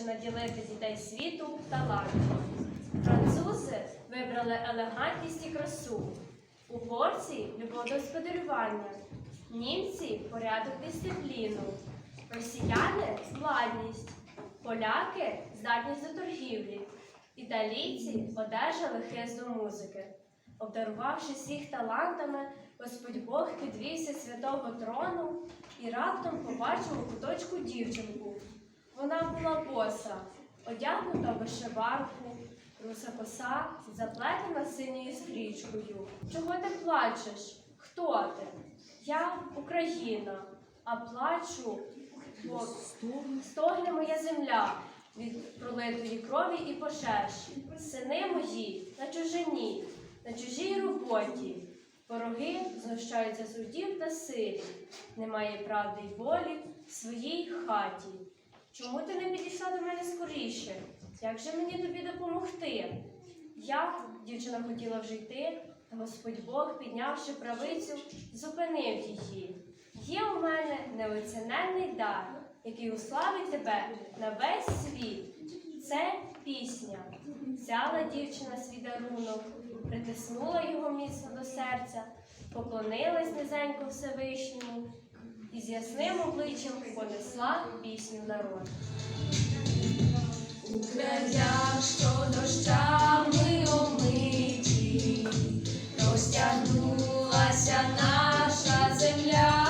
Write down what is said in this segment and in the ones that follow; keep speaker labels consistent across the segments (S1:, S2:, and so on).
S1: хоче наділити дітей світу талантом. Французи вибрали елегантність і красу. Угорці любов до господарювання. Німці порядок дисципліну. Росіяни владність. Поляки здатність до торгівлі. Італійці одержали хист до музики. Обдарувавши всіх талантами, Господь Бог підвівся святого трону і раптом побачив у куточку дівчинку. Вона була боса, одягнута в вишиванку, руса коса, заплетена синьою стрічкою. Чого ти плачеш? Хто ти? Я Україна, а плачу, стогне моя земля від пролитої крові і пожеж. Сини мої на чужині, на чужій роботі. Вороги знущаються з удів та сирі. Немає правди й волі в своїй хаті. Чому ти не підійшла до мене скоріше? Як же мені тобі допомогти? Я, дівчина хотіла вже йти, та Господь Бог, піднявши правицю, зупинив її. Є у мене неоціненний дар, який уславить тебе на весь світ. Це пісня. Взяла дівчина свій дарунок, притиснула його міцно до серця, поклонилась низенько Всевишньому і з ясним обличчям понесла пісню народ. народ.
S2: Украя, що дощами омиті, розтягнулася наша земля,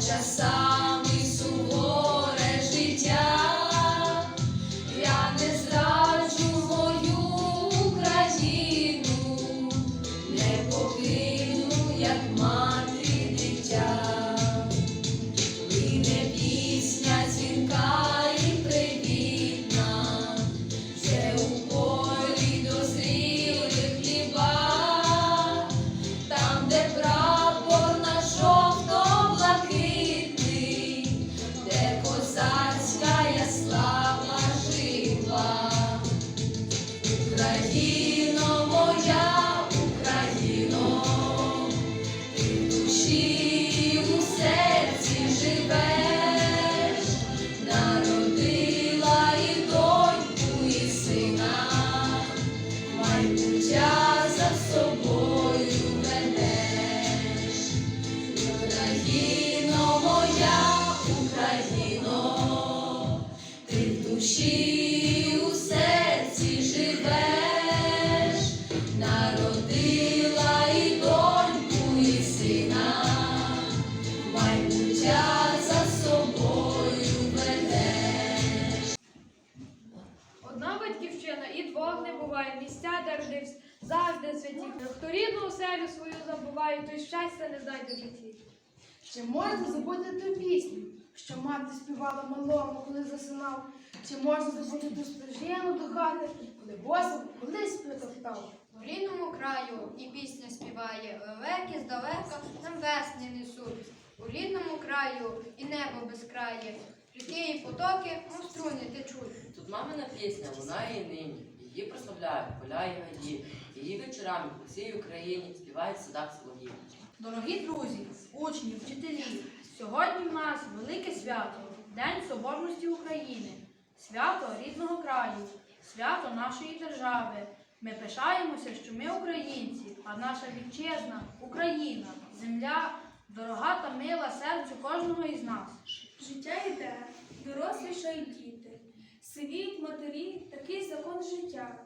S2: just saw. Не.
S3: Місця, де родився, завжди святі. Хто рідну оселю свою забуває, той щастя не знайде в житті.
S4: Чи можна забути ту пісню, що мати співала малому, коли засинав? Чи можна забути ту стежину до хати, коли босом колись притоптав?
S5: В рідному краю і пісня співає, лелеки здалека нам весни несуть. У рідному краю і небо безкрає, ріки і потоки, мов струни течуть.
S6: Тут мамина пісня лунає і нині. Її прославляють поля і гаї. Її вечорами по всій Україні співають в садах свої.
S3: Дорогі друзі, учні, вчителі, сьогодні в нас велике свято День Соборності України, свято рідного краю, свято нашої держави. Ми пишаємося, що ми українці, а наша вітчизна, Україна, земля дорога та мила серцю кожного із нас.
S4: Життя йде, доросліше
S2: й діти. Сивіють матері, такий закон життя.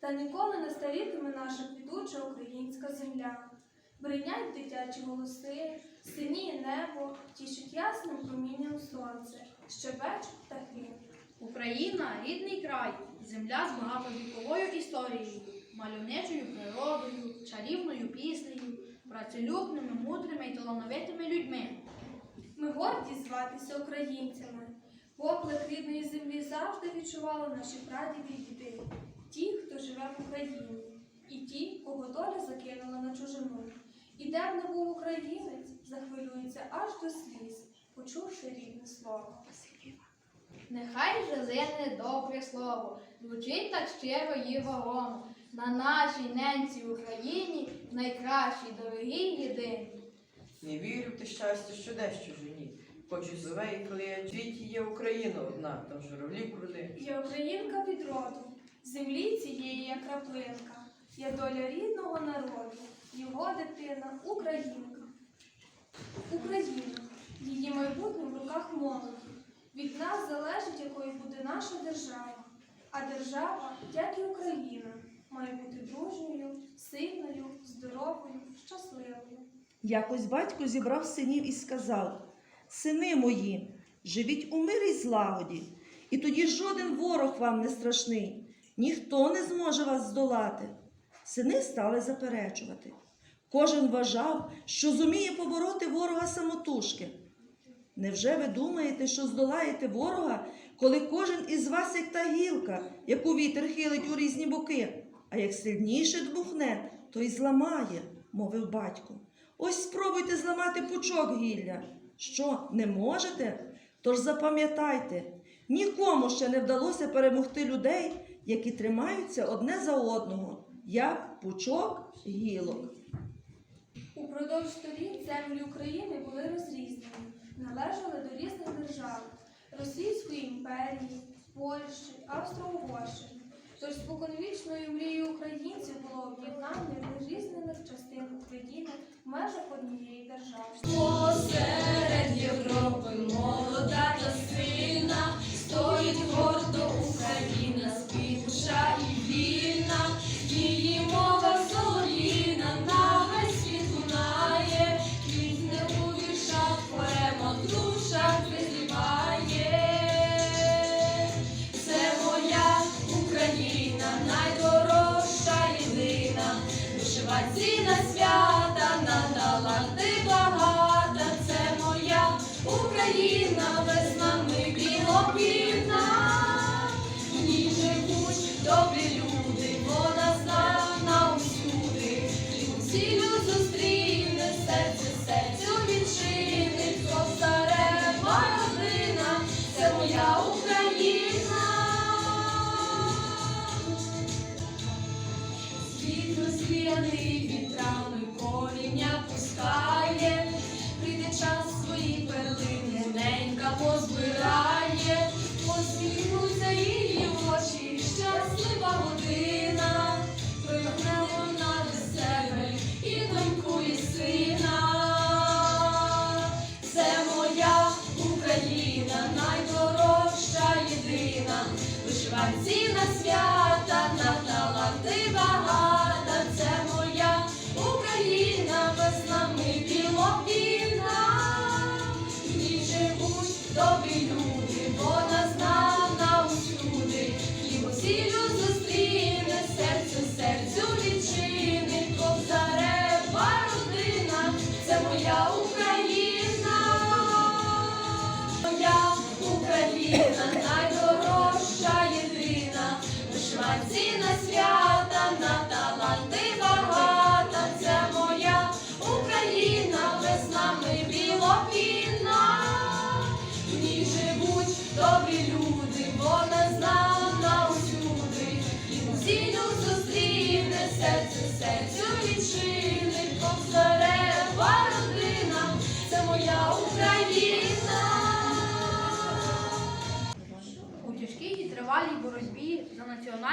S2: Та ніколи не старітиме наша квітуча українська земля. Бринять дитячі голоси, синіє небо, тішить ясним промінням сонце, щебечуть птахи.
S3: Україна рідний край, земля з багатовіковою історією, мальовничою природою, чарівною піснею, працелюбними, мудрими і талановитими людьми.
S2: Ми горді зватися українцями. Поклик рідної землі завжди відчували наші прадіди й діди, ті, хто живе в Україні, і ті, кого доля закинула на чужину. І де б не був українець, захвилюється аж до сліз, почувши рідне слово.
S5: Нехай же лине добре слово, звучить так щиро і вагомо. На нашій ненці Україні найкращій, дорогій єдині.
S7: Не вірю в те щастя, що дещо жені. Хочу зове, і коли я світі є Україна одна, там журавлі круди.
S2: Я українка від роду, землі цієї я краплинка, я доля рідного народу, його дитина Українка. Україна, її майбутнє в руках молоді. Від нас залежить, якою буде наша держава. А держава, як і Україна, має бути дружньою, сильною, здоровою, щасливою.
S8: Якось батько зібрав синів і сказав: Сини мої, живіть у мирі й злагоді, і тоді жоден ворог вам не страшний, ніхто не зможе вас здолати. Сини стали заперечувати. Кожен вважав, що зуміє побороти ворога самотужки. Невже ви думаєте, що здолаєте ворога, коли кожен із вас як та гілка, яку вітер хилить у різні боки, а як сильніше дмухне, то й зламає, мовив батько. Ось спробуйте зламати пучок гілля. Що, не можете? Тож запам'ятайте, нікому ще не вдалося перемогти людей, які тримаються одне за одного, як пучок гілок.
S2: Упродовж століть землі України були розрізнені, належали до різних держав Російської імперії, Польщі, Австро-Угорщини. Тож споконвічною мрією українців було об'єднання різних частин України в межах однієї держави.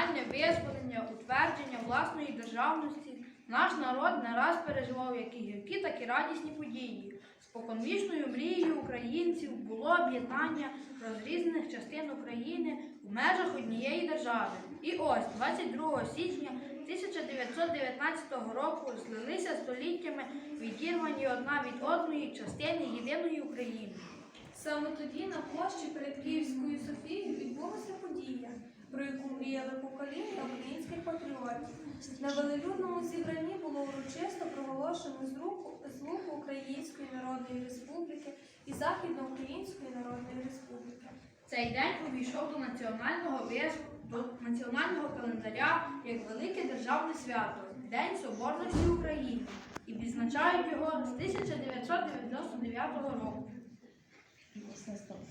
S3: Національне визволення, утвердження власної державності наш народ не раз переживав як і гіркі, так і радісні події. Споконвічною мрією українців було об'єднання розрізнених частин України в межах однієї держави. І ось 22 січня 1919 року злилися століттями відірвані одна від одної частини єдиної України.
S9: Саме тоді на площі перед Київською Софією відбулася подія, про яку мріяли покоління українських патріотів. На велелюдному зібранні було урочисто проголошено злуку, злуку Української Народної Республіки і Західноукраїнської Народної Республіки.
S3: Цей день увійшов до національного виш- до національного календаря як велике державне свято День Соборності України і відзначають його з 1999 року.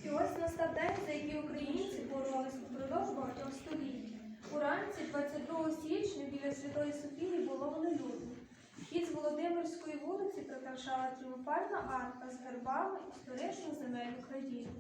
S9: І ось настав день, за який українці боролися упродовж багатьох століть. Уранці 22 січня біля Святої Софії було велелюдно. Вхід з Володимирської вулиці прикрашала тріумфальна арка з гербами історичних земель України.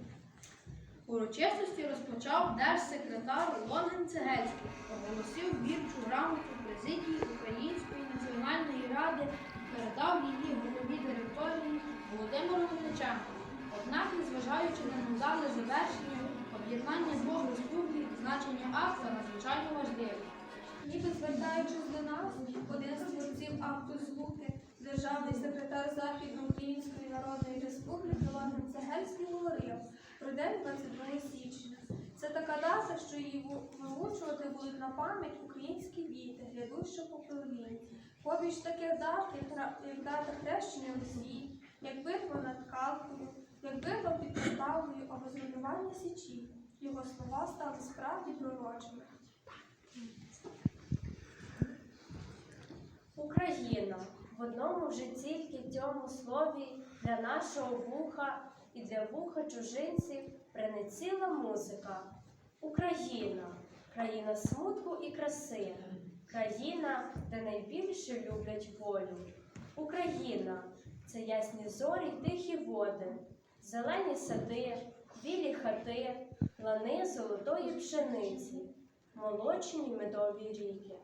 S3: Урочистості розпочав держсекретар Лонгин Цегельський, оголосив вірчу грамоту президії Української національної ради, і передав її голові директорії Володимиру Мельниченку. Однак, незважаючи на невдале завершення, об'єднання двох республік, значення акта надзвичайно важливе.
S9: Ніби звертаючись до нас, один з творців акту злуки, державний секретар Західноукраїнської Народної Республіки Лондон Цегельський говорив про день 22 січня. Це така дата, що її ву- вилучувати будуть на пам'ять українські діти, глядуще поколінь. Побіч таких дат, як дата хрещення Росії, як битва над Калкою, як битва під Полтавою або зруйнування Січі. Його слова стали справді пророчими.
S1: Україна в одному вже тільки цьому слові для нашого вуха і для вуха чужинців принеціла музика. Україна, країна смутку і краси, країна, де найбільше люблять волю. Україна це ясні зорі, й тихі води, зелені сади, білі хати, лани золотої пшениці, молочні медові ріки.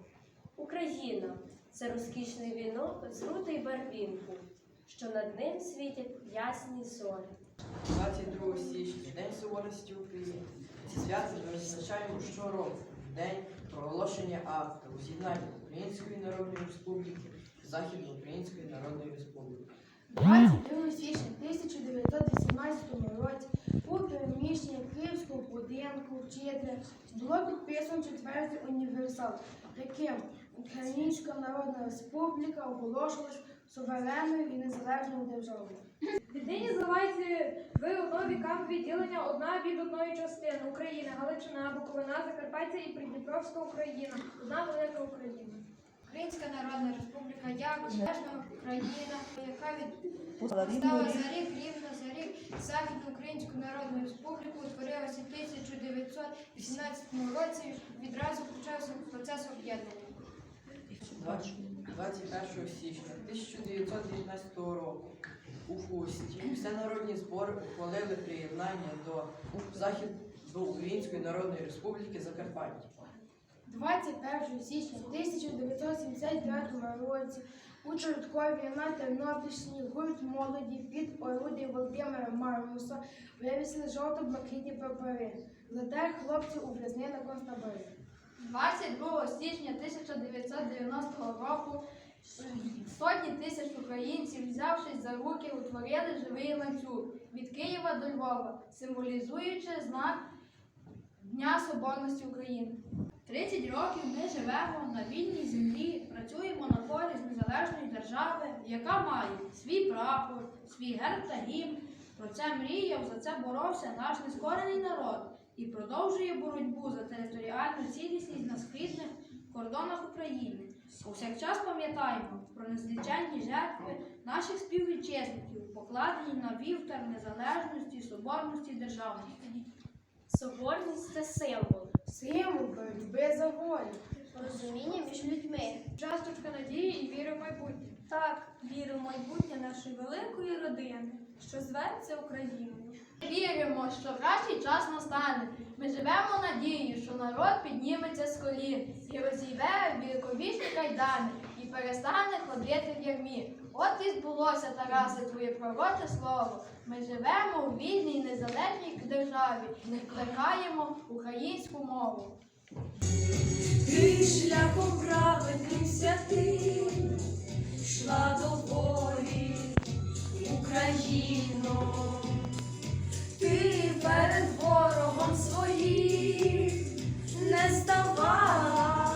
S1: Україна це розкішний вінок з рути й барвінку, що над ним світять ясні зорі.
S7: 22 січня, День Суворості України. Ці свято ми відзначаємо щороку. День проголошення акта у з'єднанні Української Народної Республіки і Західноукраїнської Народної Республіки.
S4: 22 січня 1918 році у приміщенні Київського будинку вчителя було підписано четвертий універсал, яким Українська Народна Республіка оголошувалась суверенною і незалежною державою.
S9: Віднині зливається ви одно вікам відділення одна від одної частини України, Галичина, Буковина, Закарпаття і Придніпровська Україна. Одна велика Україна.
S5: Українська Народна Республіка як незалежна країна, яка від Стала за рік, рівно за рік, Західну Українську Народну Республіку утворилася в 1918 році. Відразу почався процес об'єднання.
S7: 21 січня 1919 року у Хусті всенародні збори ухвалили приєднання до Західноукраїнської Народної Республіки Закарпаття.
S4: 21 січня 1979 році у Чорткові на Тернопільщині гурт молоді під орудієм Володимира Мармуса вивісили жовто-блакитні прапори. Зате хлопців ув'язнили концтаборі.
S3: 22 січня 1990 року сотні тисяч українців, взявшись за руки, утворили живий ланцюг від Києва до Львова, символізуючи знак Дня Соборності України. 30 років ми живемо на вільній землі, держави, яка має свій прапор, свій герб та гімн. Про це мріяв, за це боровся наш нескорений народ і продовжує боротьбу за територіальну цілісність на східних кордонах України. Повсякчас пам'ятаємо про незліченні жертви наших співвітчизників, покладені на вівтар незалежності, соборності державності.
S1: Соборність це символ.
S4: Символ боротьби за волю.
S1: Розуміння між людьми.
S9: Часточка надії і віри в майбутнє. Так, вірю в майбутнє нашої великої родини, що зветься Україною.
S3: Віримо, що кращий час настане. Ми живемо надією, що народ підніметься з колін і розійде віковічні кайдани і перестане ходити в ярмі. От і збулося, Тарасе, твоє пророче слово. Ми живемо у вільній незалежній державі, не плекаємо українську мову.
S2: Ти шляхом праведним святим, йшла до волі Україно, ти перед ворогом своїм не ставала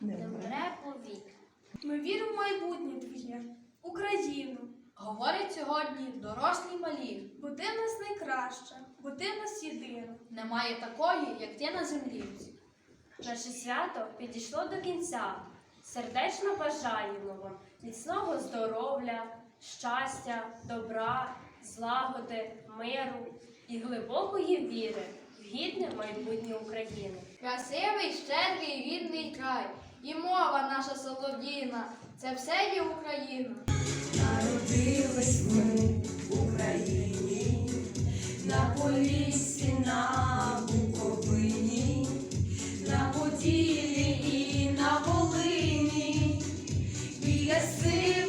S8: не вмре.
S1: повік.
S9: Ми віримо в майбутнє твоє, Україну,
S3: Говорять сьогодні дорослі малі.
S9: бо ти в нас найкраща, бо ти в нас єдина.
S3: Немає такої, як ти на землі.
S1: Наше свято підійшло до кінця. Сердечно бажаємо вам міцного здоров'я, щастя, добра, злагоди, миру і глибокої віри в гідне майбутнє України.
S5: Красивий, щедрий, рідний край. І мова наша солов'їна. Це все є Україна.
S2: Народились ми в Україні, на Поліссі, на Буковині, на Поділі і на Волині, біля сивих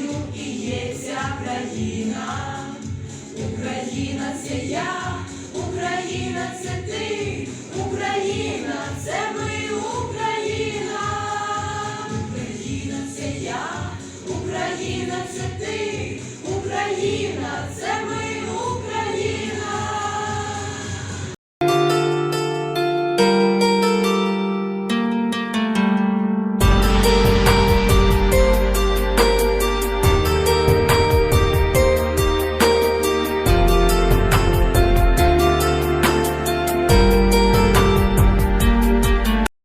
S2: волю і є ця країна, Україна це я, Україна це ти, Україна це ми, Україна, Україна це я, Україна це ти, Україна.